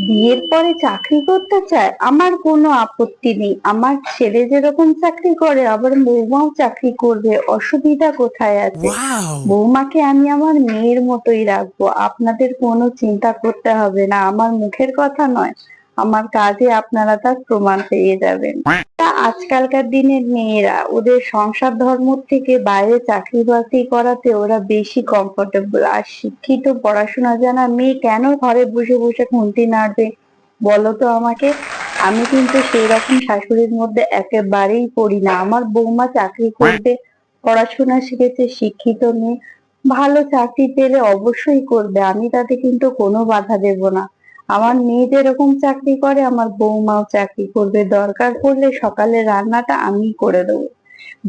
বিয়ের পরে চাকরি করতে চায় আমার কোনো আপত্তি নেই। আমার ছেলে যেরকম চাকরি করে আবার বৌমাও চাকরি করবে অসুবিধা কোথায় আছে? বৌমাকে আমি আমার মেয়ের মতোই রাখব। আপনাদের কোনো চিন্তা করতে হবে না আমার মুখের কথা নয়। আমার কাজে আপনারা তার প্রমাণ পেয়ে যাবেন। আজকালকার দিনের মেয়েরা ওদের সংসার ধর্ম থেকে বাইরে চাকরি বাকরি করাতে ওরা বেশি কমফোর্টেবল আর শিক্ষিত পড়াশোনা জানা মেয়ে কেন ঘরে বসে বসে খুন্তি নাড়বে? বলো তো আমাকে। আমি কিন্তু সেই রকম শাশুড়ির মধ্যে একেবারেই পড়ি না। আমার বৌমা চাকরি করবে, পড়াশোনা শিখেছে, শিক্ষিত মেয়ে। ভালো চাকরি পেলে অবশ্যই করবে। আমি তাতে কিন্তু কোনো বাধা দেব না। আমার মেয়ে যেরকম চাকরি করে আমার বৌমাও চাকরি করবে দরকার পড়লে সকালে রান্নাটা আমি করে দেবো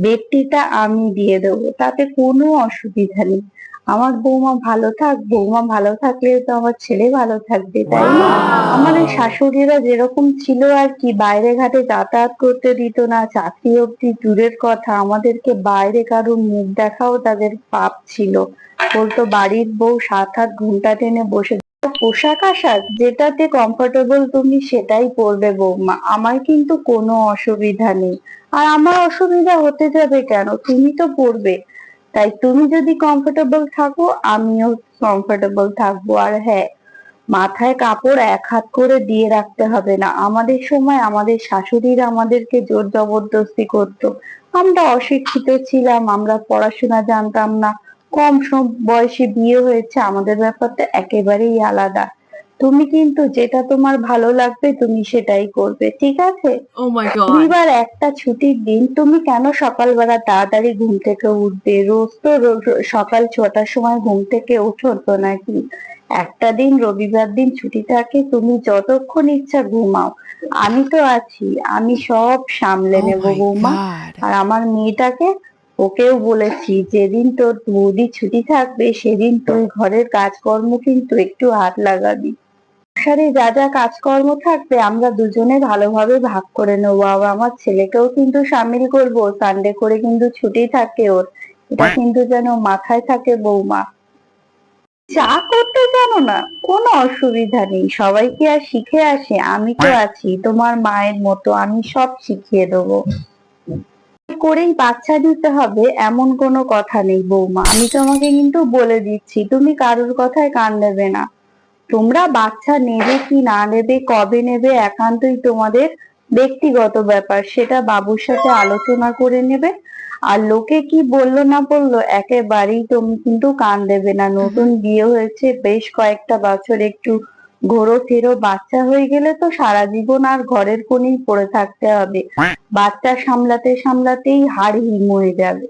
বেডটিটা আমি দিয়ে দেবো তাতে কোনো অসুবিধা নেই। আমার বৌমা ভালো থাক বৌমা ভালো থাকলে তো আমার ছেলে ভালো থাকবে তাই না? আমার শাশুড়িরা যেরকম ছিল আর কি বাইরে ঘাটে যাতায়াত করতে দিত না চাকরি অব্দি দূরের কথা আমাদেরকে বাইরে কারও মুখ দেখাও তাদের পাপ ছিল। বলতো বাড়ির বউ সাত আট ঘণ্টা টেনে বসে পোশাক আশাক যেটাতে কমফোর্টেবল তুমি সেটাই পরবে বৌমা। আমার কিন্তু কোনো অসুবিধা নেই। আর আমার অসুবিধা হতে যাবে কেন? তুমি তো পরবে। তাই তুমি যদি কমফোর্টেবল থাকো, আমিও কমফোর্টেবল থাকব। আর হ্যাঁ মাথায় কাপড় এক হাত করে দিয়ে রাখতে হবে না। আমাদের সময় আমাদের শাশুড়িরা আমাদেরকে জোর জবরদস্তি করতো। আমরা অশিক্ষিত ছিলাম, আমরা পড়াশোনা জানতাম না। কম বয়সে বিয়ে হয়েছে আমাদের ব্যাপারটা একেবারেই আলাদা। তুমি কিন্তু যেটা তোমার ভালো লাগবে তুমি সেটাই করবে ঠিক আছে? Oh রবিবার একটা ছুটির দিন তুমি কেন সকালবেলা তাড়াতাড়ি ঘুম থেকে উঠবে? রোজ তো সকাল ছটার সময় ঘুম থেকে ওঠো তো নাকি? একটা দিন রবিবার দিন ছুটি থাকে তুমি যতক্ষণ ইচ্ছা ঘুমাও। আমি তো আছি আমি সব সামলে Oh নেব বৌমা। আর আমার মেয়েটাকে ওকেও বলেছি যেদিন তোর বৌদি ছুটি থাকবে সেদিন তুই ঘরের কাজকর্ম কিন্তু একটু হাত লাগাবি। সংসারে যা যা কাজকর্ম থাকবে আমরা দুজনে ভালোভাবে ভাগ করে নেব। আর আমার ছেলেকেও কিন্তু সামিল করব সানডে করে কিন্তু ছুটি থাকে ওর। এটা কিন্তু যেন মাথায় থাকে বৌমা। চা করতে জানো না কোনো অসুবিধা নেই। সবাই কি আর শিখে আসে? আমি তো আছি তোমার মায়ের মতো আমি সব শিখিয়ে দেবো। করেই বাচ্চা দিতে হবে এমন কোনো কথা নেই বৌমা। আমি তোমাকে কিন্তু বলে দিচ্ছি তুমি কারোর কথায় কান দেবে না। তোমরা বাচ্চা নেবে কি না নেবে কবে নেবে একান্তই তোমাদের ব্যক্তিগত ব্যাপার সেটা বাবুর সাথে আলোচনা করে নেবে। আর লোকে কি বলল না বলল একেবারেই তুমি কিন্তু কান দেবে না। নতুন বিয়ে হয়েছে বেশ কয়েকটা বছর একটু ঘোরো ফেরো বাচ্চা হয়ে গেলে তো সারা জীবন আর ঘরের কোণেই পড়ে থাকতে হবে। বাচ্চা সামলাতে সামলাতেই হাড় হিম হয়ে যাবে।